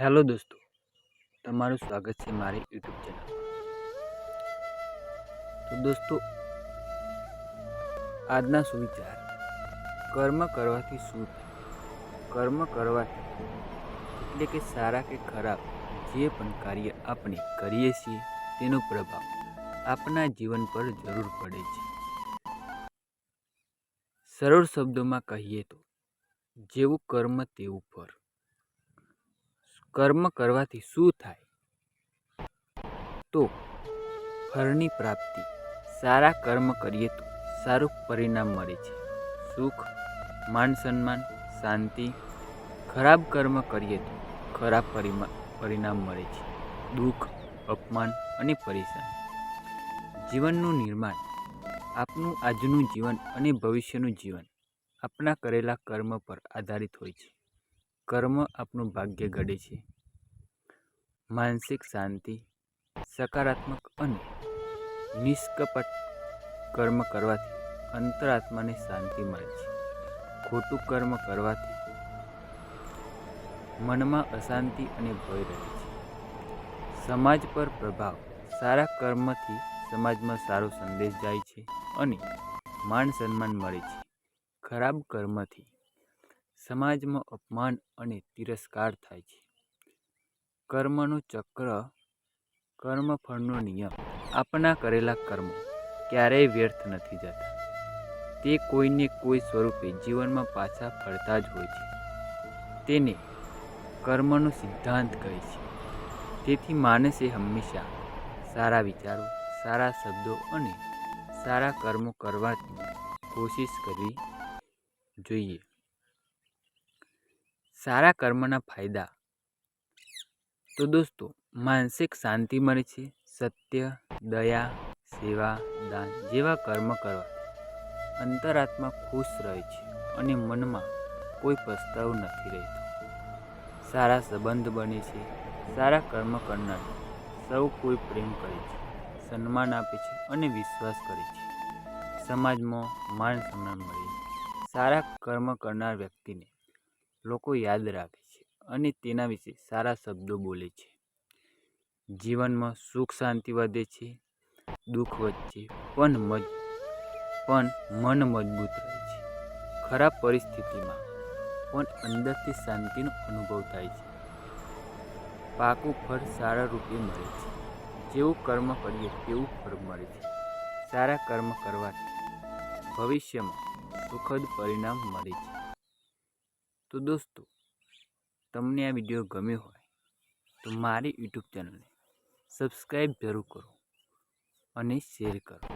Hello દોસ્તો, તમારું સ્વાગત છે મારી યુટ્યુબ ચેનલ. તો દોસ્તો, આજના સુવિચાર, કર્મ કરવાથી શું કર્મ કરવાથી એટલે કે સારા કે ખરાબ, જે પણ કાર્ય આપણે કરીએ છીએ, તેનો પ્રભાવ આપણા જીવન પર જરૂર પડે છે. સરળ શબ્દોમાં કહીએ તો, જેવું કર્મ તેવું ફળ. કર્મ કરવાથી શું થાય? તો ફળની પ્રાપ્તિ. સારા કર્મ કરીએ તો સારું પરિણામ મળે છે. સુખ, માન સન્માન, શાંતિ, ખરાબ કર્મ કરીએ તો ખરાબ પરિણામ મળે છે. દુઃખ, અપમાન અને પરેશાન. જીવનનું નિર્માણ, આપનું આજનું જીવન અને ભવિષ્યનું જીવન આપણા કરેલા કર્મ પર આધારિત હોય છે. કર્મ આપનું ભાગ્ય ઘડે છે. માનસિક શાંતિ, સકારાત્મક અને નિષ્કપટ કર્મ કરવાથી અંતરાત્માને શાંતિ મળે છે. ખોટું કર્મ કરવાથી મનમાં અશાંતિ અને ભય રહે છે. સમાજ પર પ્રભાવ, સારા કર્મથી સમાજમાં સારો સંદેશ જાય છે અને માન સન્માન મળે છે. ખરાબ કર્મથી સમાજમાં અપમાન અને તિરસ્કાર થાય છે. કર્મનું ચક્ર, કર્મફળનો નિયમ આપણા કરેલા કર્મો ક્યારેય વ્યર્થ નથી જતા. તે કોઈને કોઈ સ્વરૂપે જીવનમાં પાછા ફરતા જ હોય છે. તેને કર્મનો સિદ્ધાંત કહે છે. તેથી માણસે હંમેશા સારા વિચારો, સારા શબ્દો અને સારા કર્મો કરવાની કોશિશ કરવી જોઈએ. સારા કર્મના ફાયદા તો દોસ્તો, માનસિક શાંતિ મળે છે, સત્ય, દયા, સેવા, દાન જેવા કર્મ કરવા. અંતરાત્મા ખુશ રહે છે અને મનમાં કોઈ પસ્તાવ નથી રહેતો. સારા સંબંધ બને છે, સારા કર્મ કરનાર સૌ કોઈ પ્રેમ કરે છે, સન્માન આપે છે અને વિશ્વાસ કરે છે. સમાજમાં માન સન્માન મળે છે. સારા કર્મ કરનાર વ્યક્તિને લોકો યાદ રાખે છે અને તેના વિશે સારા શબ્દો બોલે છે. જીવનમાં સુખ, શાંતિ વધે છે, દુઃખ વધશે પણ મજ, પણ મન મજબૂત રહે છે. ખરાબ પરિસ્થિતિમાં પણ અંદરથી શાંતિનો અનુભવ થાય છે. પાકું ફળ સારા રૂપે મળે છે. જેવું કર્મ કરીએ તેવું ફળ મળે છે. સારા કર્મ કરવાથી ભવિષ્યમાં સુખદ પરિણામ મળે છે. તો દોસ્તો તમને આ વીડિયો ગમ્યો હોય તો મારી યુટ્યુબ ચેનલને સબસ્ક્રાઈબ જરૂર કરો અને શેર કરો.